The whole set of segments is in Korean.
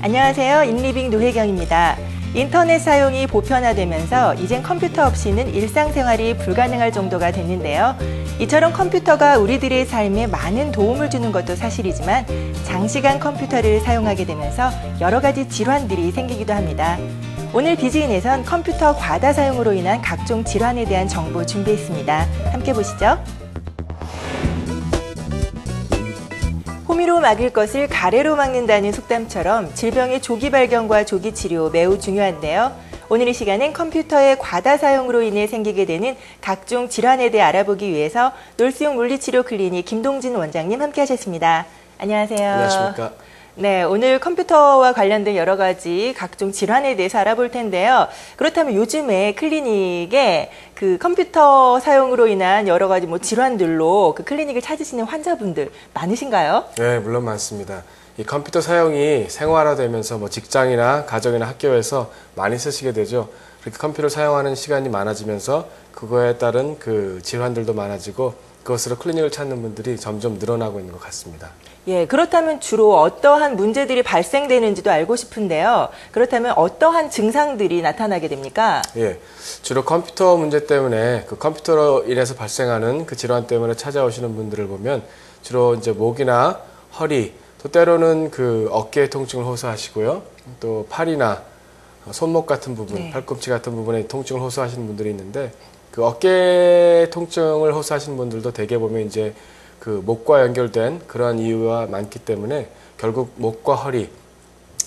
안녕하세요. 인리빙 노혜경입니다. 인터넷 사용이 보편화되면서 이젠 컴퓨터 없이는 일상생활이 불가능할 정도가 됐는데요. 이처럼 컴퓨터가 우리들의 삶에 많은 도움을 주는 것도 사실이지만 장시간 컴퓨터를 사용하게 되면서 여러 가지 질환들이 생기기도 합니다. 오늘 비즈인에선 컴퓨터 과다 사용으로 인한 각종 질환에 대한 정보 준비했습니다. 함께 보시죠. 호미로 막을 것을 가래로 막는다는 속담처럼 질병의 조기 발견과 조기 치료 매우 중요한데요. 오늘 이 시간은 컴퓨터의 과다 사용으로 인해 생기게 되는 각종 질환에 대해 알아보기 위해서 놀수용 물리치료 클리닉 김동진 원장님 함께 하셨습니다. 안녕하세요. 안녕하십니까. 네, 오늘 컴퓨터와 관련된 여러 가지 각종 질환에 대해서 알아볼 텐데요. 그렇다면 요즘에 클리닉에 그 컴퓨터 사용으로 인한 여러 가지 뭐 질환들로 그 클리닉을 찾으시는 환자분들 많으신가요? 네, 물론 많습니다. 이 컴퓨터 사용이 생활화되면서 뭐 직장이나 가정이나 학교에서 많이 쓰시게 되죠. 그렇게 컴퓨터를 사용하는 시간이 많아지면서 그거에 따른 그 질환들도 많아지고 그것으로 클리닉을 찾는 분들이 점점 늘어나고 있는 것 같습니다. 예, 그렇다면 주로 어떠한 문제들이 발생되는지도 알고 싶은데요. 그렇다면 어떠한 증상들이 나타나게 됩니까? 예, 주로 컴퓨터 문제 때문에 그 컴퓨터로 인해서 발생하는 그 질환 때문에 찾아오시는 분들을 보면 주로 이제 목이나 허리, 또 때로는 그 어깨 통증을 호소하시고요. 또 팔이나 손목 같은 부분, 네. 팔꿈치 같은 부분에 통증을 호소하시는 분들이 있는데 그 어깨 통증을 호소하시는 분들도 대개 보면 이제 그 목과 연결된 그러한 이유가 많기 때문에 결국 목과 허리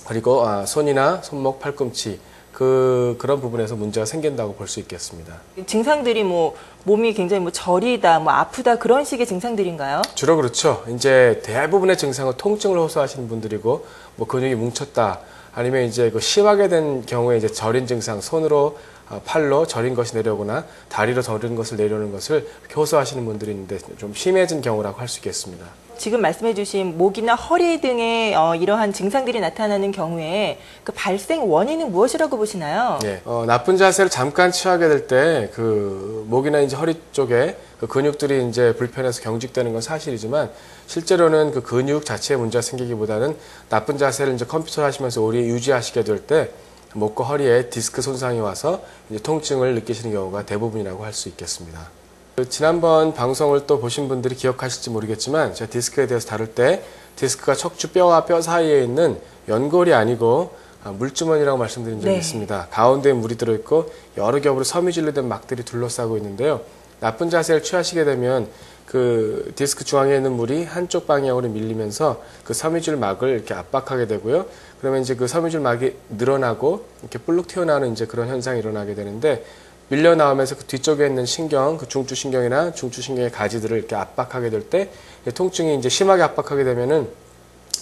그리고 아, 손이나 손목, 팔꿈치 그 그런 부분에서 문제가 생긴다고 볼 수 있겠습니다. 증상들이 뭐 몸이 굉장히 뭐 저리다, 뭐 아프다 그런 식의 증상들인가요? 주로 그렇죠. 이제 대부분의 증상은 통증을 호소하시는 분들이고 뭐 근육이 뭉쳤다 아니면 이제 그 심하게 된 경우에 이제 저린 증상 손으로 아, 팔로 저린 것이 내려오거나 다리로 저린 것을 내려오는 것을 호소하시는 분들이 있는데 좀 심해진 경우라고 할 수 있겠습니다. 지금 말씀해주신 목이나 허리 등의 어, 이러한 증상들이 나타나는 경우에 그 발생 원인은 무엇이라고 보시나요? 예, 어, 나쁜 자세를 잠깐 취하게 될 때 그 목이나 이제 허리 쪽에 그 근육들이 이제 불편해서 경직되는 건 사실이지만 실제로는 그 근육 자체에 문제가 생기기보다는 나쁜 자세를 이제 컴퓨터를 하시면서 오래 유지하시게 될때 목과 허리에 디스크 손상이 와서 통증을 느끼시는 경우가 대부분이라고 할 수 있겠습니다. 그 지난번 방송을 또 보신 분들이 기억하실지 모르겠지만 제가 디스크에 대해서 다룰 때 디스크가 척추 뼈와 뼈 사이에 있는 연골이 아니고 아, 물주머니라고 말씀드린 적이 네. 있습니다. 가운데에 물이 들어있고 여러 겹으로 섬유질로 된 막들이 둘러싸고 있는데요. 나쁜 자세를 취하시게 되면 그 디스크 중앙에 있는 물이 한쪽 방향으로 밀리면서 그 섬유질 막을 이렇게 압박하게 되고요. 그러면 이제 그 섬유질 막이 늘어나고 이렇게 불룩 튀어나오는 이제 그런 현상이 일어나게 되는데 밀려 나오면서 그 뒤쪽에 있는 신경, 그 중추 신경이나 중추 신경의 가지들을 이렇게 압박하게 될 때 통증이 이제 심하게 압박하게 되면은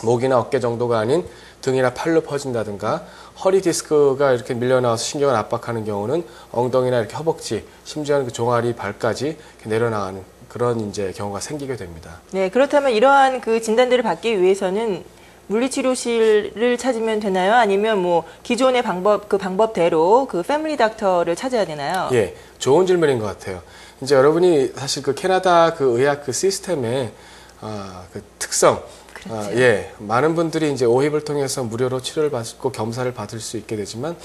목이나 어깨 정도가 아닌 등이나 팔로 퍼진다든가 허리 디스크가 이렇게 밀려 나와서 신경을 압박하는 경우는 엉덩이나 이렇게 허벅지, 심지어는 그 종아리 발까지 내려나가는 그런 이제 경우가 생기게 됩니다. 네, 그렇다면 이러한 그 진단들을 받기 위해서는 물리치료실을 찾으면 되나요? 아니면 뭐 기존의 방법 그 방법대로 그 패밀리 닥터를 찾아야 되나요? 예, 좋은 질문인 것 같아요. 이제 여러분이 사실 그 캐나다 그 의학 그 시스템의 아, 그 특성, 아, 예, 많은 분들이 이제 오입을 통해서 무료로 치료를 받고 겸사를 받을 수 있게 되지만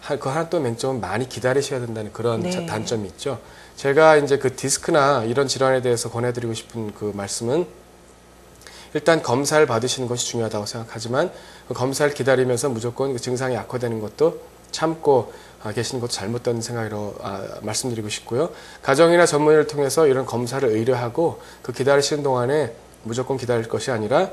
하- 그 하나 또 맹점은 많이 기다리셔야 된다는 그런 네. 자- 단점이 있죠. 제가 이제 그 디스크나 이런 질환에 대해서 권해드리고 싶은 그 말씀은 일단 검사를 받으시는 것이 중요하다고 생각하지만 그 검사를 기다리면서 무조건 그 증상이 악화되는 것도 참고 아, 계시는 것도 잘못된 생각으로 아, 말씀드리고 싶고요. 가정이나 전문의를 통해서 이런 검사를 의뢰하고 그 기다리시는 동안에 무조건 기다릴 것이 아니라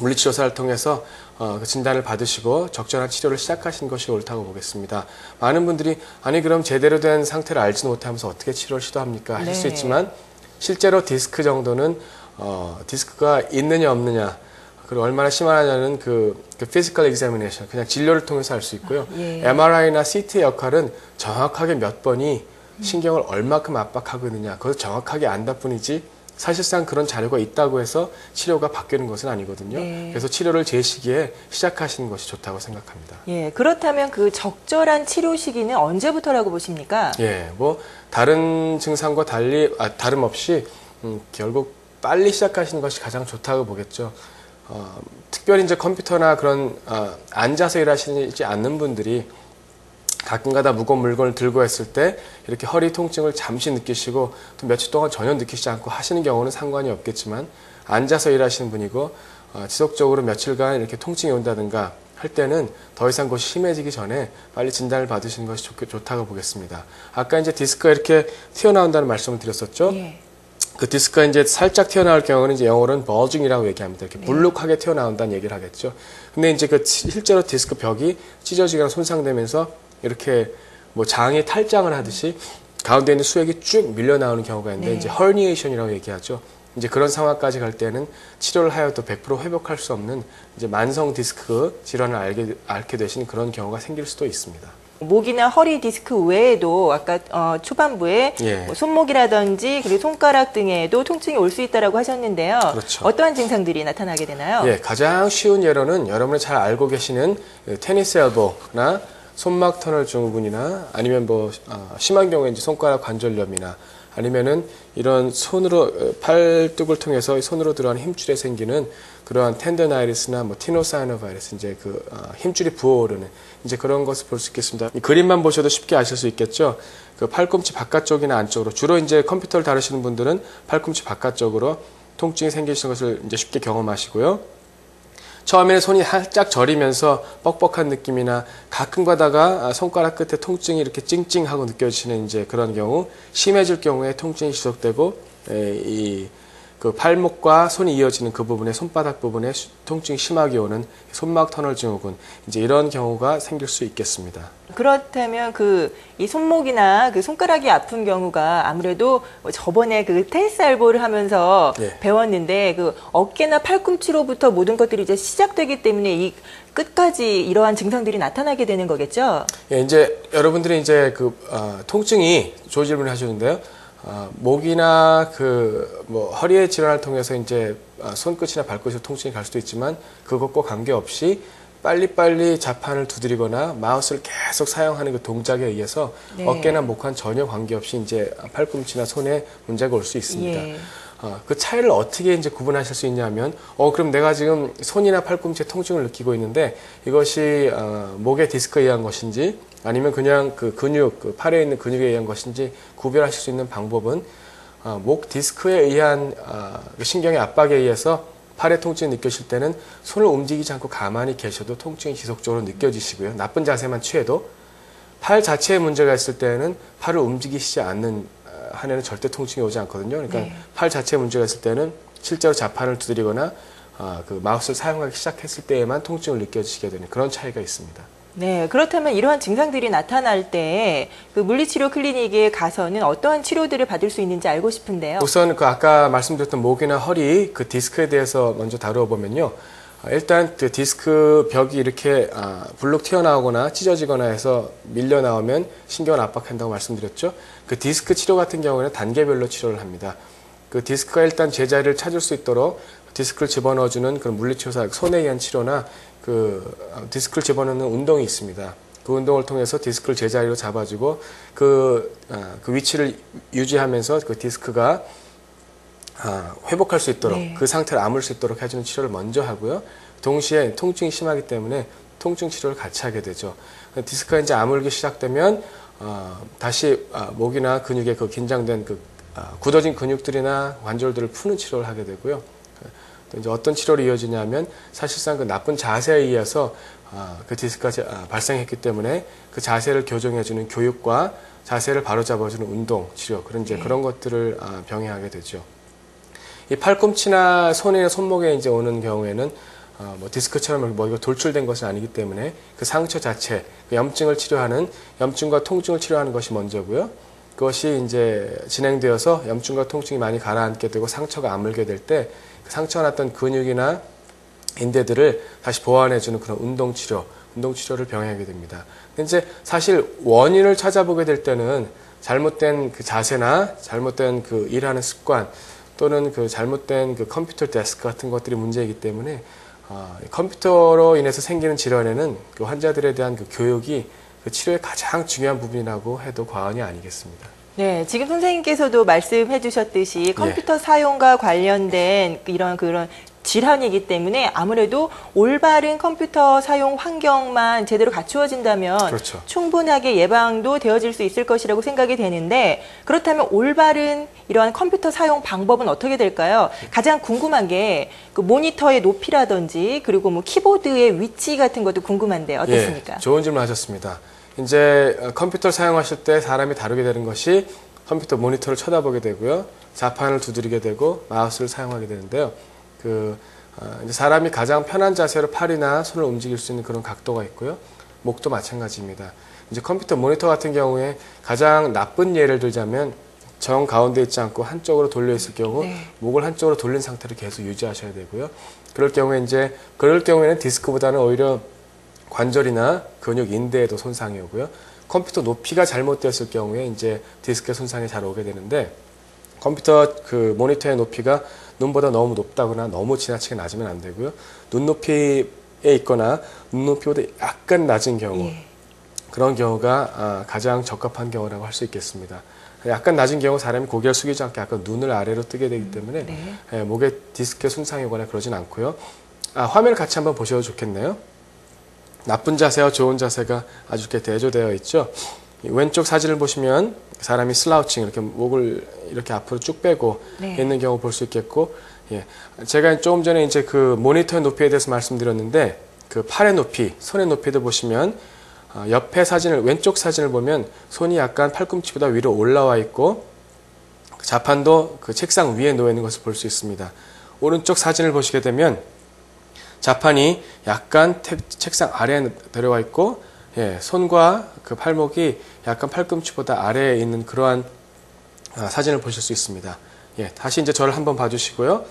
물리치료사를 통해서 어, 그 진단을 받으시고 적절한 치료를 시작하시는 것이 옳다고 보겠습니다. 많은 분들이 아니 그럼 제대로 된 상태를 알지 못하면서 어떻게 치료를 시도합니까 하실 수 네. 있지만 실제로 디스크 정도는 어, 디스크가 있느냐 없느냐 그리고 얼마나 심하냐는 그, 그 physical examination 그냥 진료를 통해서 알 수 있고요. 예. MRI나 CT의 역할은 정확하게 몇 번이 신경을 얼마큼 압박하고 있느냐 그걸 정확하게 안다 뿐이지 사실상 그런 자료가 있다고 해서 치료가 바뀌는 것은 아니거든요. 네. 그래서 치료를 제 시기에 시작하시는 것이 좋다고 생각합니다. 예, 그렇다면 그 적절한 치료 시기는 언제부터라고 보십니까? 예, 뭐 다른 증상과 달리 아, 다름없이 음, 결국 빨리 시작하시는 것이 가장 좋다고 보겠죠. 어, 특별히 이제 컴퓨터나 그런 어, 앉아서 일하시지 않는 분들이 가끔가다 무거운 물건을 들고 했을 때 이렇게 허리 통증을 잠시 느끼시고 또 며칠 동안 전혀 느끼지 않고 하시는 경우는 상관이 없겠지만 앉아서 일하시는 분이고 어, 지속적으로 며칠간 이렇게 통증이 온다든가 할 때는 더 이상 그것이 심해지기 전에 빨리 진단을 받으시는 것이 좋, 좋다고 보겠습니다. 아까 이제 디스크가 이렇게 튀어나온다는 말씀을 드렸었죠. 예. 그 디스크가 이제 살짝 튀어나올 경우는 이제 영어로는 버징이라고 얘기합니다. 이렇게 네. 불룩하게 튀어나온다는 얘기를 하겠죠. 근데 이제 그 치- 실제로 디스크 벽이 찢어지거나 손상되면서 이렇게 뭐 장이 탈장을 하듯이 가운데 있는 수액이 쭉 밀려 나오는 경우가 있는데 네. 이제 herniation이라고 얘기하죠. 이제 그런 상황까지 갈 때는 치료를 하여도 100% 회복할 수 없는 이제 만성 디스크 질환을 알게 앓게 되신 그런 경우가 생길 수도 있습니다. 목이나 허리 디스크 외에도 아까 어, 초반부에 예. 뭐 손목이라든지 그리고 손가락 등에도 통증이 올 수 있다라고 하셨는데요. 그렇죠. 어떠한 증상들이 나타나게 되나요? 예, 가장 쉬운 예로는 여러분이 잘 알고 계시는 그 테니스 엘보나 손막 터널 증후군이나 아니면 뭐 어, 심한 경우에 이제 손가락 관절염이나 아니면은 이런 손으로 어, 팔뚝을 통해서 손으로 들어가는 힘줄에 생기는 그러한 텐더나이리스나 뭐 티노사이노바이러스 이제 그 어, 힘줄이 부어오르는 이제 그런 것을 볼 수 있겠습니다. 이 그림만 보셔도 쉽게 아실 수 있겠죠. 그 팔꿈치 바깥쪽이나 안쪽으로 주로 이제 컴퓨터를 다루시는 분들은 팔꿈치 바깥쪽으로 통증이 생기시는 것을 이제 쉽게 경험하시고요. 처음에는 손이 살짝 저리면서 뻑뻑한 느낌이나 가끔 가다가 아, 손가락 끝에 통증이 이렇게 찡찡하고 느껴지는 이제 그런 경우 심해질 경우에 통증이 지속되고 이 그 팔목과 손이 이어지는 그 부분에 손바닥 부분에 수- 통증이 심하게 오는 손막 터널 증후군 이제 이런 경우가 생길 수 있겠습니다. 그렇다면 그 이 손목이나 그 손가락이 아픈 경우가 아무래도 뭐 저번에 그 테니스 알보를 하면서 예. 배웠는데 그 어깨나 팔꿈치로부터 모든 것들이 이제 시작되기 때문에 이 끝까지 이러한 증상들이 나타나게 되는 거겠죠? 예, 이제 여러분들이 이제 그 어, 통증이 좋은 질문을 하셨는데요. 어, 목이나 그 뭐 허리의 질환을 통해서 이제 어, 손끝이나 발끝으로 통증이 갈 수도 있지만 그것과 관계없이 빨리빨리 자판을 두드리거나 마우스를 계속 사용하는 그 동작에 의해서 네. 어깨나 목과는 전혀 관계없이 이제 팔꿈치나 손에 문제가 올 수 있습니다. 예. 어, 그 차이를 어떻게 이제 구분하실 수 있냐면, 어, 그럼 내가 지금 손이나 팔꿈치에 통증을 느끼고 있는데 이것이 어, 목의 디스크에 의한 것인지 아니면 그냥 그 근육, 그 팔에 있는 근육에 의한 것인지 구별하실 수 있는 방법은 어, 목 디스크에 의한 어, 그 신경의 압박에 의해서 팔에 통증이 느껴질 때는 손을 움직이지 않고 가만히 계셔도 통증이 지속적으로 느껴지시고요. 나쁜 자세만 취해도 팔 자체에 문제가 있을 때는 팔을 움직이시지 않는 어, 한에는 절대 통증이 오지 않거든요. 그러니까 네. 팔 자체에 문제가 있을 때는 실제로 자판을 두드리거나 어, 그 마우스를 사용하기 시작했을 때에만 통증을 느껴지게 되는 그런 차이가 있습니다. 네, 그렇다면 이러한 증상들이 나타날 때 그 물리치료 클리닉에 가서는 어떠한 치료들을 받을 수 있는지 알고 싶은데요. 우선 그 아까 말씀드렸던 목이나 허리 그 디스크에 대해서 먼저 다루어 보면요. 아, 일단 그 디스크 벽이 이렇게 아, 불룩 튀어나오거나 찢어지거나 해서 밀려 나오면 신경을 압박한다고 말씀드렸죠. 그 디스크 치료 같은 경우에는 단계별로 치료를 합니다. 그 디스크가 일단 제자리를 찾을 수 있도록 디스크를 집어넣어주는 그런 물리치료사 손에 의한 치료나 그 아, 디스크를 집어넣는 운동이 있습니다. 그 운동을 통해서 디스크를 제자리로 잡아주고 그, 아, 그 위치를 유지하면서 그 디스크가 아, 회복할 수 있도록 네. 그 상태를 아물 수 있도록 해주는 치료를 먼저 하고요. 동시에 통증이 심하기 때문에 통증 치료를 같이 하게 되죠. 디스크가 이제 아물기 시작되면 어, 다시 아, 목이나 근육에 그 긴장된 그 아, 굳어진 근육들이나 관절들을 푸는 치료를 하게 되고요. 또 이제 어떤 치료로 이어지냐면 사실상 그 나쁜 자세에 의해서 아, 그 디스크가 제- 아, 발생했기 때문에 그 자세를 교정해주는 교육과 자세를 바로잡아주는 운동, 치료 그런 이제 그런 것들을 아, 병행하게 되죠. 이 팔꿈치나 손이나 손목에 이제 오는 경우에는 어, 뭐 디스크처럼 뭐 이거 돌출된 것은 아니기 때문에 그 상처 자체, 그 염증을 치료하는 염증과 통증을 치료하는 것이 먼저고요. 그것이 이제 진행되어서 염증과 통증이 많이 가라앉게 되고 상처가 아물게 될 때 그 상처가 났던 근육이나 인대들을 다시 보완해주는 그런 운동 치료, 운동 치료를 병행하게 됩니다. 근데 이제 사실 원인을 찾아보게 될 때는 잘못된 그 자세나 잘못된 그 일하는 습관 또는 그 잘못된 그 컴퓨터 데스크 같은 것들이 문제이기 때문에 어, 컴퓨터로 인해서 생기는 질환에는 그 환자들에 대한 그 교육이 그 치료의 가장 중요한 부분이라고 해도 과언이 아니겠습니다. 네, 지금 선생님께서도 말씀해 주셨듯이 컴퓨터 사용과 관련된 이런 그런 질환이기 때문에 아무래도 올바른 컴퓨터 사용 환경만 제대로 갖추어진다면 그렇죠. 충분하게 예방도 되어질 수 있을 것이라고 생각이 되는데 그렇다면 올바른 이러한 컴퓨터 사용 방법은 어떻게 될까요? 가장 궁금한 게 그 모니터의 높이라든지 그리고 뭐 키보드의 위치 같은 것도 궁금한데 어떻습니까? 예, 좋은 질문 하셨습니다. 이제 어, 컴퓨터를 사용하실 때 사람이 다루게 되는 것이 컴퓨터 모니터를 쳐다보게 되고요. 자판을 두드리게 되고 마우스를 사용하게 되는데요. 그 어, 이제 사람이 가장 편한 자세로 팔이나 손을 움직일 수 있는 그런 각도가 있고요. 목도 마찬가지입니다. 이제 컴퓨터 모니터 같은 경우에 가장 나쁜 예를 들자면 정 가운데 있지 않고 한쪽으로 돌려 있을 경우 네. 목을 한쪽으로 돌린 상태를 계속 유지하셔야 되고요. 그럴 경우에 이제 그럴 경우에는 디스크보다는 오히려 관절이나 근육 인대에도 손상이 오고요. 컴퓨터 높이가 잘못되었을 경우에 이제 디스크의 손상이 잘 오게 되는데 컴퓨터 그 모니터의 높이가 눈보다 너무 높다거나 너무 지나치게 낮으면 안 되고요. 눈높이에 있거나 눈높이보다 약간 낮은 경우 예. 그런 경우가 아, 가장 적합한 경우라고 할 수 있겠습니다. 약간 낮은 경우 사람이 고개를 숙이지 않게 약간 눈을 아래로 뜨게 되기 때문에 네. 예, 목에 디스크에 손상이 오거나 그러진 않고요. 아, 화면을 같이 한번 보셔도 좋겠네요. 나쁜 자세와 좋은 자세가 아주 이렇게 대조되어 있죠. 이 왼쪽 사진을 보시면 사람이 슬라우칭 이렇게 목을 이렇게 앞으로 쭉 빼고 네. 있는 경우 볼 수 있겠고, 예. 제가 조금 전에 이제 그 모니터의 높이에 대해서 말씀드렸는데 그 팔의 높이, 손의 높이도 보시면 어, 옆에 사진을 왼쪽 사진을 보면 손이 약간 팔꿈치보다 위로 올라와 있고 자판도 그 책상 위에 놓여 있는 것을 볼 수 있습니다. 오른쪽 사진을 보시게 되면 자판이 약간 태- 책상 아래에 내려와 있고 예, 손과 그 팔목이 약간 팔꿈치보다 아래에 있는 그러한 아, 사진을 보실 수 있습니다. 예, 다시 이제 저를 한번 봐주시고요.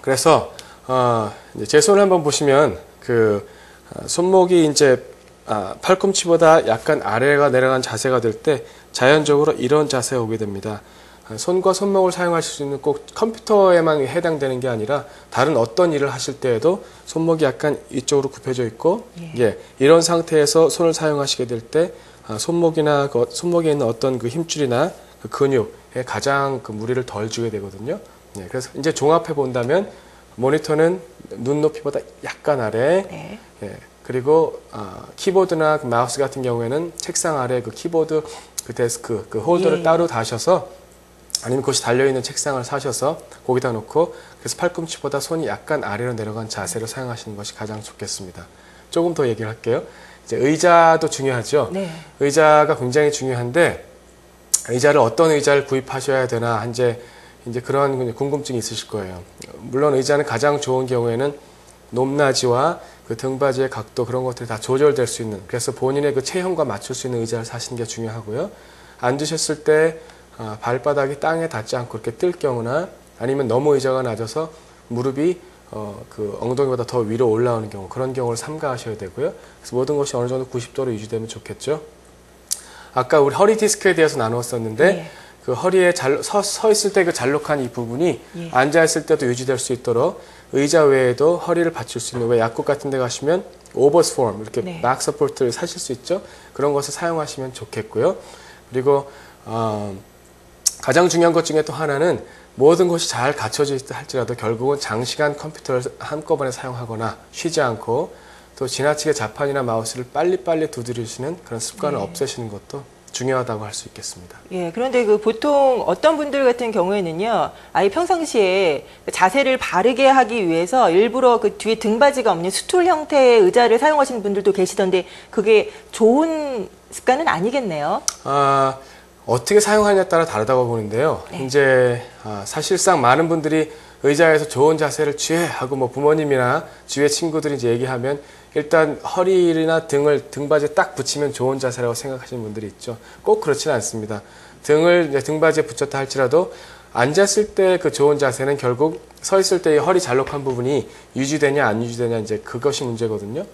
그래서 어, 제 손을 한번 보시면 그 아, 손목이 이제 아, 팔꿈치보다 약간 아래가 내려간 자세가 될 때 자연적으로 이런 자세가 오게 됩니다. 아, 손과 손목을 사용하실 수 있는 꼭 컴퓨터에만 해당되는 게 아니라 다른 어떤 일을 하실 때에도 손목이 약간 이쪽으로 굽혀져 있고 예, 이런 상태에서 손을 사용하시게 될때 아, 손목이나 그 손목에 있는 어떤 그 힘줄이나 그 근육에 가장 그 무리를 덜 주게 되거든요. 예, 그래서 이제 종합해 본다면 모니터는 눈높이보다 약간 아래 네. 예, 그리고 아, 키보드나 그 마우스 같은 경우에는 책상 아래 그 키보드 그 데스크 그 홀더를 예. 따로 다셔서 아니면 그것이 달려 있는 책상을 사셔서 거기다 놓고 그래서 팔꿈치보다 손이 약간 아래로 내려간 자세로 사용하시는 것이 가장 좋겠습니다. 조금 더 얘기를 할게요. 이제 의자도 중요하죠. 네. 의자가 굉장히 중요한데 의자를 어떤 의자를 구입하셔야 되나 이제 이제 그런 궁금증이 있으실 거예요. 물론 의자는 가장 좋은 경우에는 높낮이와 그 등받이의 각도 그런 것들이 다 조절될 수 있는 그래서 본인의 그 체형과 맞출 수 있는 의자를 사시는 게 중요하고요. 앉으셨을 때 아, 발바닥이 땅에 닿지 않고 이렇게 뜰 경우나 아니면 너무 의자가 낮아서 무릎이 어, 그 엉덩이보다 더 위로 올라오는 경우 그런 경우를 삼가하셔야 되고요. 그래서 모든 것이 어느 정도 90도로 유지되면 좋겠죠. 아까 우리 허리 디스크에 대해서 나누었었는데 예. 그 허리에 잘, 서, 서 있을 때 그 잘록한 이 부분이 예. 앉아 있을 때도 유지될 수 있도록 의자 외에도 허리를 받칠 수 있는 왜 약국 같은 데 가시면 오버스 폼 이렇게 네. 막 서포트를 사실 수 있죠. 그런 것을 사용하시면 좋겠고요. 그리고 어, 가장 중요한 것 중에 또 하나는 모든 것이 잘 갖춰져 있다 할지라도 결국은 장시간 컴퓨터를 한꺼번에 사용하거나 쉬지 않고 또 지나치게 자판이나 마우스를 빨리빨리 두드리시는 그런 습관을 네. 없애시는 것도 중요하다고 할 수 있겠습니다. 예, 그런데 그 보통 어떤 분들 같은 경우에는요, 아예 평상시에 자세를 바르게 하기 위해서 일부러 그 뒤에 등받이가 없는 스툴 형태의 의자를 사용하시는 분들도 계시던데 그게 좋은 습관은 아니겠네요. 아, 어떻게 사용하냐에 따라 다르다고 보는데요. 네. 이제 아, 사실상 많은 분들이 의자에서 좋은 자세를 취해 하고 뭐 부모님이나 주위의 친구들이 이제 얘기하면 일단 허리나 등을 등받이에 딱 붙이면 좋은 자세라고 생각하시는 분들이 있죠. 꼭 그렇지는 않습니다. 등을 이제 등받이에 붙였다 할지라도 앉았을 때 그 좋은 자세는 결국 서 있을 때의 허리 잘록한 부분이 유지되냐 안 유지되냐 이제 그것이 문제거든요.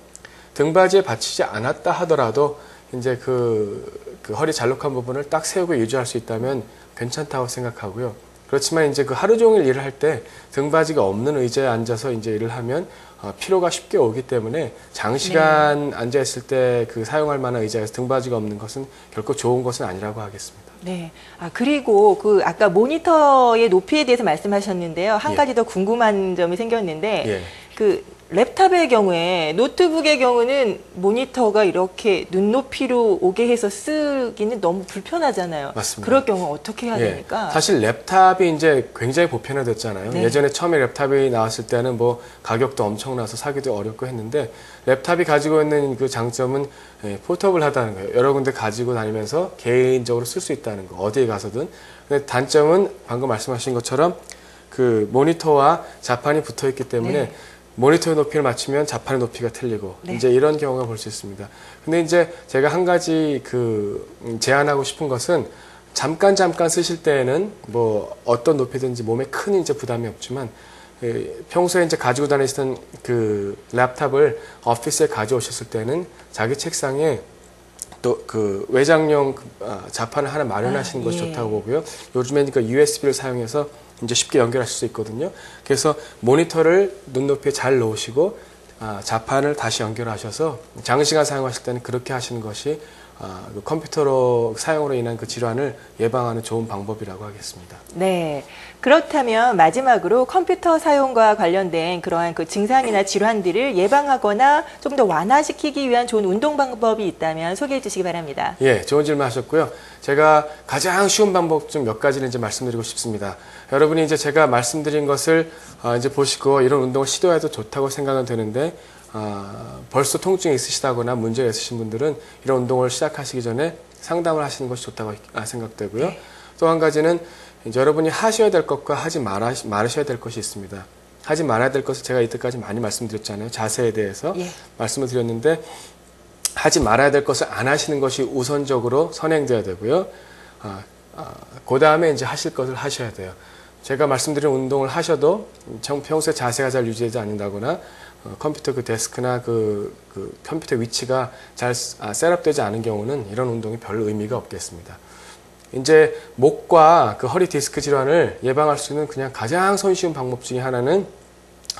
등받이에 받치지 않았다 하더라도 이제 그, 그 허리 잘록한 부분을 딱 세우고 유지할 수 있다면 괜찮다고 생각하고요. 그렇지만 이제 그 하루 종일 일을 할 때 등받이가 없는 의자에 앉아서 이제 일을 하면 어, 피로가 쉽게 오기 때문에 장시간 앉아 있을 때 그 사용할 만한 의자에서 등받이가 없는 것은 결코 좋은 것은 아니라고 하겠습니다. 네. 아, 그리고 그 아까 모니터의 높이에 대해서 말씀하셨는데요. 한 예. 가지 더 궁금한 점이 생겼는데 예. 그 랩탑의 경우에 노트북의 경우는 모니터가 이렇게 눈높이로 오게 해서 쓰기는 너무 불편하잖아요. 맞습니다. 그럴 경우 어떻게 해야 예. 됩니까? 사실 랩탑이 이제 굉장히 보편화됐잖아요. 네. 예전에 처음에 랩탑이 나왔을 때는 뭐 가격도 엄청나서 사기도 어렵고 했는데 랩탑이 가지고 있는 그 장점은 예, 포터블하다는 거예요. 여러 군데 가지고 다니면서 개인적으로 쓸 수 있다는 거. 어디에 가서든. 근데 단점은 방금 말씀하신 것처럼 그 모니터와 자판이 붙어 있기 때문에 네. 모니터의 높이를 맞추면 자판의 높이가 틀리고 네. 이제 이런 경우가 볼 수 있습니다. 근데 이제 제가 한 가지 그 음, 제안하고 싶은 것은 잠깐 잠깐 쓰실 때에는 뭐 어떤 높이든지 몸에 큰 이제 부담이 없지만 예, 평소에 이제 가지고 다니시던 그 랩탑을 오피스에 가져오셨을 때는 자기 책상에 또 그 외장용 그, 아, 자판을 하나 마련하시는 아, 것이 예. 좋다고 보고요. 요즘에는 그 USB를 사용해서 이제 쉽게 연결하실 수 있거든요. 그래서 모니터를 눈높이에 잘 놓으시고 아, 자판을 다시 연결하셔서 장시간 사용하실 때는 그렇게 하시는 것이 아, 그 컴퓨터로 사용으로 인한 그 질환을 예방하는 좋은 방법이라고 하겠습니다. 네. 그렇다면 마지막으로 컴퓨터 사용과 관련된 그러한 그 증상이나 질환들을 예방하거나 좀 더 완화시키기 위한 좋은 운동 방법이 있다면 소개해 주시기 바랍니다. 예, 좋은 질문 하셨고요. 제가 가장 쉬운 방법 중몇 가지를 이제 말씀드리고 싶습니다. 여러분이 이제 제가 말씀드린 것을 어, 이제 보시고 이런 운동을 시도해도 좋다고 생각은 되는데 아, 벌써 통증이 있으시다거나 문제가 있으신 분들은 이런 운동을 시작하시기 전에 상담을 하시는 것이 좋다고 아, 생각되고요. 또한 가지는 이제 여러분이 하셔야 될 것과 하지 말아, 말으셔야 될 것이 있습니다. 하지 말아야 될 것을 제가 이때까지 많이 말씀드렸잖아요. 자세에 대해서 예. 말씀을 드렸는데 하지 말아야 될 것을 안 하시는 것이 우선적으로 선행돼야 되고요. 아, 아, 그 다음에 이제 하실 것을 하셔야 돼요. 제가 말씀드린 운동을 하셔도 정- 평소에 자세가 잘 유지되지 않는다거나 어, 컴퓨터 그 데스크나 그, 그 컴퓨터 위치가 잘 아, 셋업되지 않은 경우는 이런 운동이 별 의미가 없겠습니다. 이제 목과 그 허리 디스크 질환을 예방할 수 있는 그냥 가장 손쉬운 방법 중에 하나는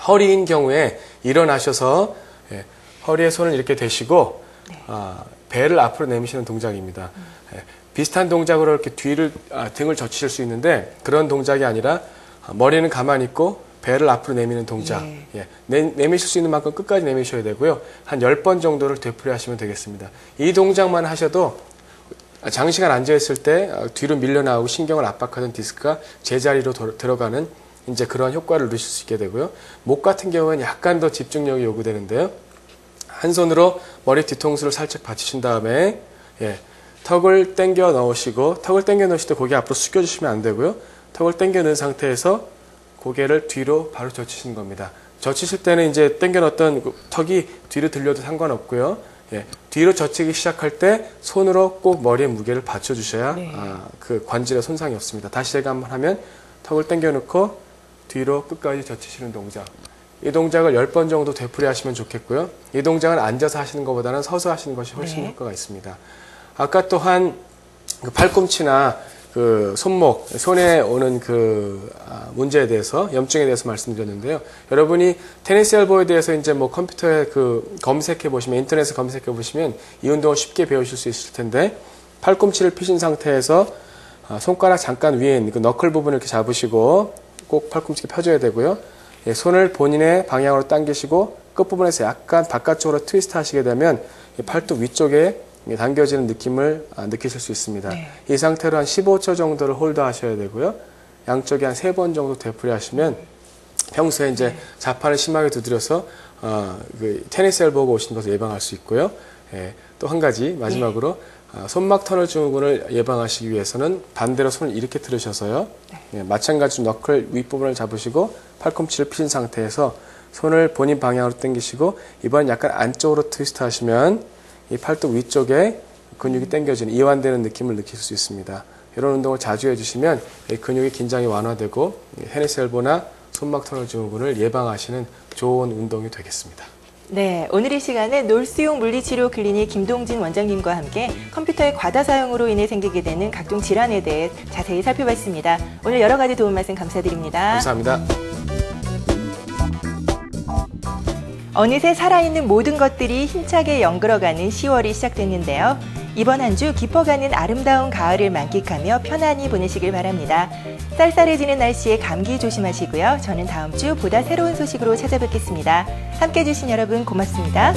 허리인 경우에 일어나셔서 예, 허리에 손을 이렇게 대시고 아, 배를 앞으로 내미시는 동작입니다. 예, 비슷한 동작으로 이렇게 뒤를 아, 등을 젖히실 수 있는데 그런 동작이 아니라 아, 머리는 가만히 있고 배를 앞으로 내미는 동작. 예. 예, 내, 내미실 수 있는 만큼 끝까지 내미셔야 되고요. 한 10번 정도를 되풀이 하시면 되겠습니다. 이 동작만 하셔도 장시간 앉아있을 때 어, 뒤로 밀려나오고 신경을 압박하던 디스크가 제자리로 도- 들어가는 이제 그러한 효과를 누리실 수 있게 되고요. 목 같은 경우에는 약간 더 집중력이 요구되는데요. 한 손으로 머리 뒤통수를 살짝 받치신 다음에 예, 턱을 당겨 넣으시고 턱을 당겨 넣으실 때 고개 앞으로 숙여주시면 안 되고요. 턱을 당겨 넣은 상태에서 고개를 뒤로 바로 젖히시는 겁니다. 젖히실 때는 이제 당겨 넣었던 그 턱이 뒤로 들려도 상관없고요. 예, 뒤로 젖히기 시작할 때 손으로 꼭 머리에 무게를 받쳐주셔야 네. 아, 그 관절에 손상이 없습니다. 다시 제가 한번 하면 턱을 당겨 넣고 뒤로 끝까지 젖히시는 동작. 이 동작을 10번 정도 되풀이 하시면 좋겠고요. 이 동작은 앉아서 하시는 것보다는 서서 하시는 것이 훨씬 네. 효과가 있습니다. 아까 또한 그 팔꿈치나 그 손목, 손에 오는 그 아, 문제에 대해서 염증에 대해서 말씀드렸는데요. 여러분이 테니스 엘보에 대해서 이제 뭐 컴퓨터에 그 검색해 보시면 인터넷에 검색해 보시면 이 운동을 쉽게 배우실 수 있을 텐데 팔꿈치를 피신 상태에서 아, 손가락 잠깐 위에 있는 그 너클 부분을 이렇게 잡으시고 꼭 팔꿈치를 펴줘야 되고요. 예, 손을 본인의 방향으로 당기시고 끝부분에서 약간 바깥쪽으로 트위스트 하시게 되면 이 팔뚝 위쪽에 이 당겨지는 느낌을 아, 느끼실 수 있습니다. 네. 이 상태로 한 15초 정도를 홀드 하셔야 되고요. 양쪽에 한 세 번 정도 되풀이 하시면 평소에 이제 자판을 심하게 두드려서 어, 그 테니스 엘보가 오신 것을 예방할 수 있고요. 예, 또 한 가지 마지막으로 아, 손막 터널 증후군을 예방하시기 위해서는 반대로 손을 이렇게 들으셔서요. 예, 마찬가지로 너클 윗부분을 잡으시고 팔꿈치를 피신 상태에서 손을 본인 방향으로 당기시고 이번 약간 안쪽으로 트위스트 하시면 이 팔뚝 위쪽에 근육이 당겨지는 이완되는 느낌을 느낄 수 있습니다. 이런 운동을 자주 해주시면 이 근육의 긴장이 완화되고 이 헤니스 엘보나 손막 터널 증후군을 예방하시는 좋은 운동이 되겠습니다. 네, 오늘 이 시간에 놀수용 물리치료 클리닉 김동진 원장님과 함께 컴퓨터의 과다 사용으로 인해 생기게 되는 각종 질환에 대해 자세히 살펴봤습니다. 오늘 여러 가지 도움 말씀 감사드립니다. 감사합니다. 어느새 살아있는 모든 것들이 힘차게 연글어가는 10월이 시작됐는데요. 이번 한 주 깊어가는 아름다운 가을을 만끽하며 편안히 보내시길 바랍니다. 쌀쌀해지는 날씨에 감기 조심하시고요. 저는 다음 주 보다 새로운 소식으로 찾아뵙겠습니다. 함께 해주신 여러분 고맙습니다.